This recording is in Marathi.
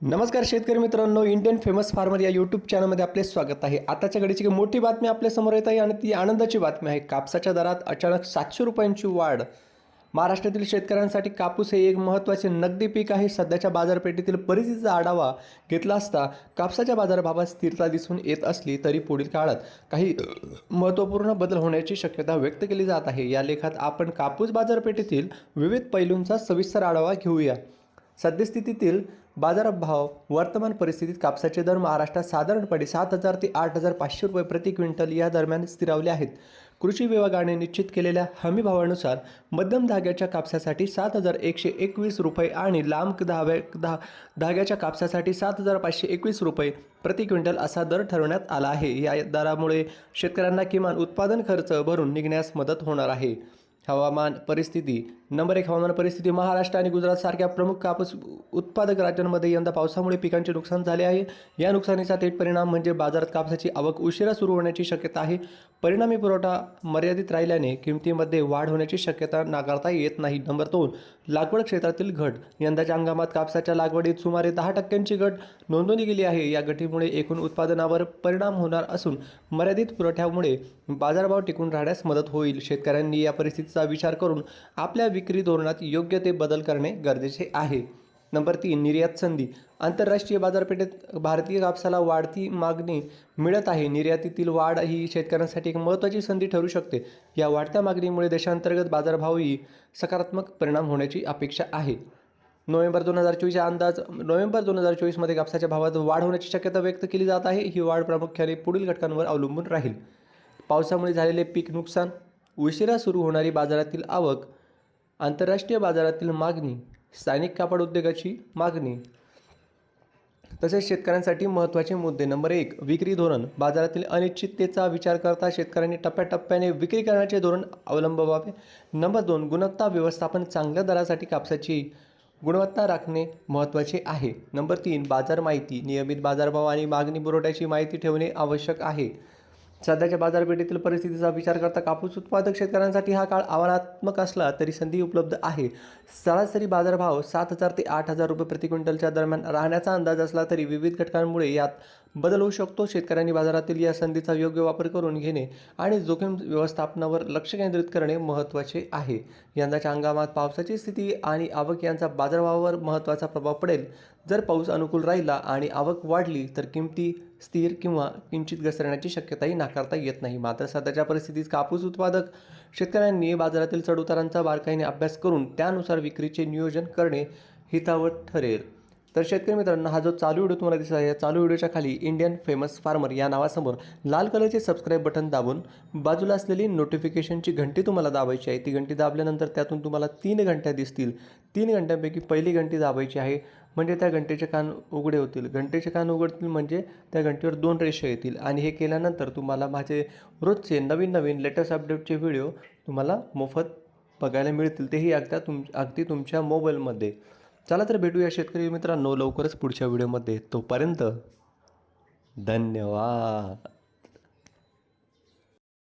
नमस्कार शेतकरी मित्रांनो इंडियन फेमस फार्मर या यूट्यूब चॅनलमध्ये आपले स्वागत आहे. आताच्या घडीची एक मोठी बातमी आपल्यासमोर येत आहे आणि ती आनंदाची बातमी आहे. कापसाच्या दरात अचानक सातशे रुपयांची वाढ. महाराष्ट्रातील शेतकऱ्यांसाठी कापूस हे एक महत्त्वाचे नगदी पीक आहे. सध्याच्या बाजारपेठेतील परिस्थितीचा आढावा घेतला असता कापसाच्या बाजारभावात स्थिरता दिसून येत असली तरी पुढील काळात काही महत्त्वपूर्ण बदल होण्याची शक्यता व्यक्त केली जात आहे. या लेखात आपण कापूस बाजारपेठेतील विविध पैलूंचा सविस्तर आढावा घेऊया. सद्यस्थितीतील बाजारभाव वर्तमान परिस्थितीत कापसाचे दर महाराष्ट्रात साधारणपणे सात हजार ते आठ हजार पाचशे रुपये प्रति क्विंटल या दरम्यान स्थिरावले आहेत. कृषी विभागाने निश्चित केलेल्या हमी भावानुसार मध्यम धाग्याच्या कापसासाठी सात हजार एकशे एकवीस रुपये आणि लांब धाव्या धा धाग्याच्या कापसासाठी सात हजार पाचशे एकवीस रुपये प्रति क्विंटल असा दर ठरवण्यात आला आहे. या दरामुळे शेतकऱ्यांना किमान उत्पादन खर्च भरून निघण्यास मदत होणार आहे. हवामान परिस्थिती. नंबर एक हवामान परिस्थिती महाराष्ट्र आणि गुजरातसारख्या प्रमुख कापूस उत्पादक राज्यांमध्ये यंदा पावसामुळे पिकांचे नुकसान झाले आहे. या नुकसानीचा थेट परिणाम म्हणजे बाजारात कापसाची आवक उशिरा सुरू होण्याची शक्यता आहे. परिणामी पुरवठा मर्यादित राहिल्याने किमतीमध्ये वाढ होण्याची शक्यता नाकारता येत नाही. नंबर दोन लागवड क्षेत्रातील घट. यंदाच्या हंगामात कापसाच्या लागवडीत सुमारे दहा टक्क्यांची घट नोंदवली गेली आहे. या घटीमुळे एकूण उत्पादनावर परिणाम होणार असून मर्यादित पुरवठ्यामुळे बाजारभाव टिकून राहण्यास मदत होईल. शेतकऱ्यांनी या परिस्थितीचा विचार करून आपल्या विक्री धोरणात योग्य ते बदल करणे गरजेचे आहे. नंबर तीन निर्यात संधी. आंतरराष्ट्रीय बाजारपेठेत भारतीय कापसाला वाढती मागणी मिळत आहे. निर्यातीतील वाढ ही शेतकऱ्यांसाठी एक महत्त्वाची संधी ठरू शकते. या वाढत्या मागणीमुळे देशांतर्गत बाजारभावही सकारात्मक परिणाम होण्याची अपेक्षा आहे. नोव्हेंबर दोन हजार चोवीसचा अंदाज नोव्हेंबर दोन हजार चोवीसमध्ये कापसाच्या भावात वाढ होण्याची शक्यता व्यक्त केली जात आहे. ही वाढ प्रामुख्याने पुढील घटकांवर अवलंबून राहील. पावसामुळे झालेले पीक नुकसान उशिरा सुरू होणारी बाजारातील आवक आंतरराष्ट्रीय बाजारातील मागणी स्थानिक कापड उद्योगाची मागणी तसेच शेतकऱ्यांसाठी महत्त्वाचे मुद्दे. नंबर एक विक्री धोरण. बाजारातील अनिश्चिततेचा विचार करता शेतकऱ्यांनी टप्प्याटप्प्याने विक्री करण्याचे धोरण अवलंबवावे नंबर दोन गुणवत्ता व्यवस्थापन चांगल्या दरासाठी कापसाची गुणवत्ता राखणे महत्त्वाचे आहे. नंबर तीन बाजार माहिती. नियमित बाजारभाव आणि मागणी पुरवठ्याची माहिती ठेवणे आवश्यक आहे. सध्याच्या बाजारपेठेतील परिस्थितीचा विचार करता कापूस उत्पादक शेतकऱ्यांसाठी हा काळ आव्हानात्मक असला तरी संधी उपलब्ध आहे. सरासरी बाजारभाव सात हजार ते आठ हजार रुपये प्रति क्विंटलच्या दरम्यान राहण्याचा अंदाज असला तरी विविध घटकांमुळे यात बदल होऊ शकतो. शेतकऱ्यांनी बाजारातील या संधीचा योग्य वापर करून घेणे आणि जोखीम व्यवस्थापनावर लक्ष केंद्रित करणे महत्त्वाचे आहे. यंदाच्या हंगामात पावसाची स्थिती आणि आवक यांचा बाजारभावावर महत्त्वाचा प्रभाव पडेल. जर पाऊस अनुकूल राहिला आणि आवक वाढली तर किमती स्थिर किंवा किंचित घसरण्याची शक्यताही नाकारता येत नाही. मात्र सध्याच्या परिस्थितीत कापूस उत्पादक शेतकऱ्यांनी बाजारातील चढउतारांचा बारकाईने अभ्यास करून त्यानुसार विक्रीचे नियोजन करणे हितावत ठरेल. तर शेतकरी मित्रांनो हा जो चालू व्हिडिओ तुम्हाला दिसत आहे या चालू व्हिडिओच्या खाली इंडियन फेमस फार्मर या नावासमोर लाल कलरचे सबस्क्राईब बटन दाबून बाजूला असलेली नोटिफिकेशनची घंटी तुम्हाला दाबायची आहे. ती घंटी दाबल्यानंतर त्यातून तुम्हाला तीन घंट्या दिसतील. तीन घंट्यांपैकी पहिली घंटी दाबायची आहे. म्हणजे त्या घंटेचे कान उघडे होतील. घंटेचे कान उघडतील म्हणजे त्या घंटेवर दोन रेषा येतील. आणि हे केल्यानंतर तुम्हाला माझे रोजचे नवीन नवीन लेटेस्ट अपडेटचे व्हिडिओ तुम्हाला मोफत बघायला मिळतील. तेही अगदा तुम अगदी तुमच्या मोबाईलमध्ये. चला तर भेटूया शेतकरी मित्रांनो लवकरच पुढच्या व्हिडिओमध्ये. तोपर्यंत धन्यवाद.